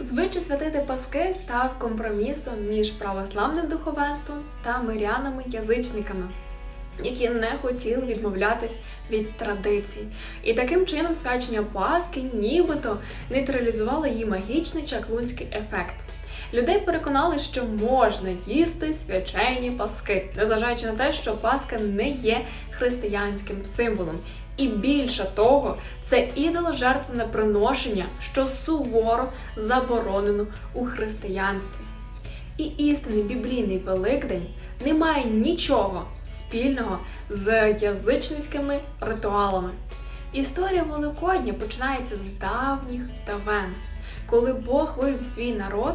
Звичай святити Паски став компромісом між православним духовенством та мирянами-язичниками, які не хотіли відмовлятись від традицій. І таким чином свячення Пасхи нібито нейтралізувало її магічний чаклунський ефект. Людей переконали, що можна їсти свячені паски, незважаючи на те, що Пасха не є християнським символом. І більше того, це ідоложертвене приношення, що суворо заборонено у християнстві. І істинний біблійний Великдень не має нічого спільного з язичницькими ритуалами. Історія Великодня починається з давніх давен, коли Бог вивів свій народ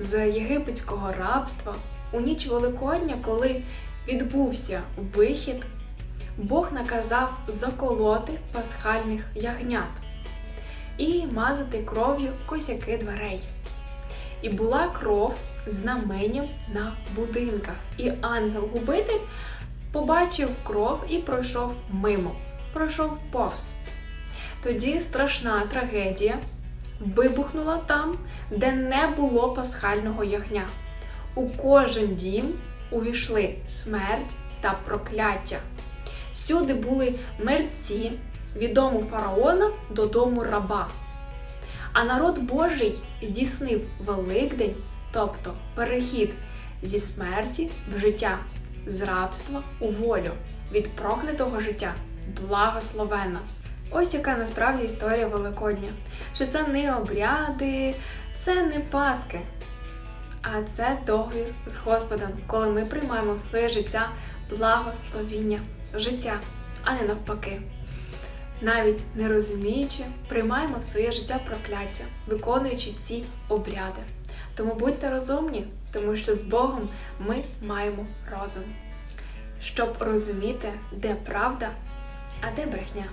з єгипетського рабства у ніч Великодня, коли відбувся вихід, Бог наказав заколоти пасхальних ягнят і мазати кров'ю косяки дверей. І була кров знаменням на будинках. І ангел-губитель побачив кров і пройшов мимо, пройшов повз. Тоді страшна трагедія вибухнула там, де не було пасхального ягня. У кожен дім увійшли смерть та прокляття. Всюди були мерці від дому фараона до дому раба. А народ Божий здійснив Великдень, тобто перехід зі смерті в життя, з рабства у волю, від проклятого життя в благословенне. Ось яка насправді історія Великодня. Що це не обряди, це не паски, а це договір з Господом, коли ми приймаємо в своє життя благословіння життя, а не навпаки. Навіть не розуміючи, приймаємо в своє життя прокляття, виконуючи ці обряди. Тому будьте розумні, тому що з Богом ми маємо розум, щоб розуміти, де правда, а де брехня.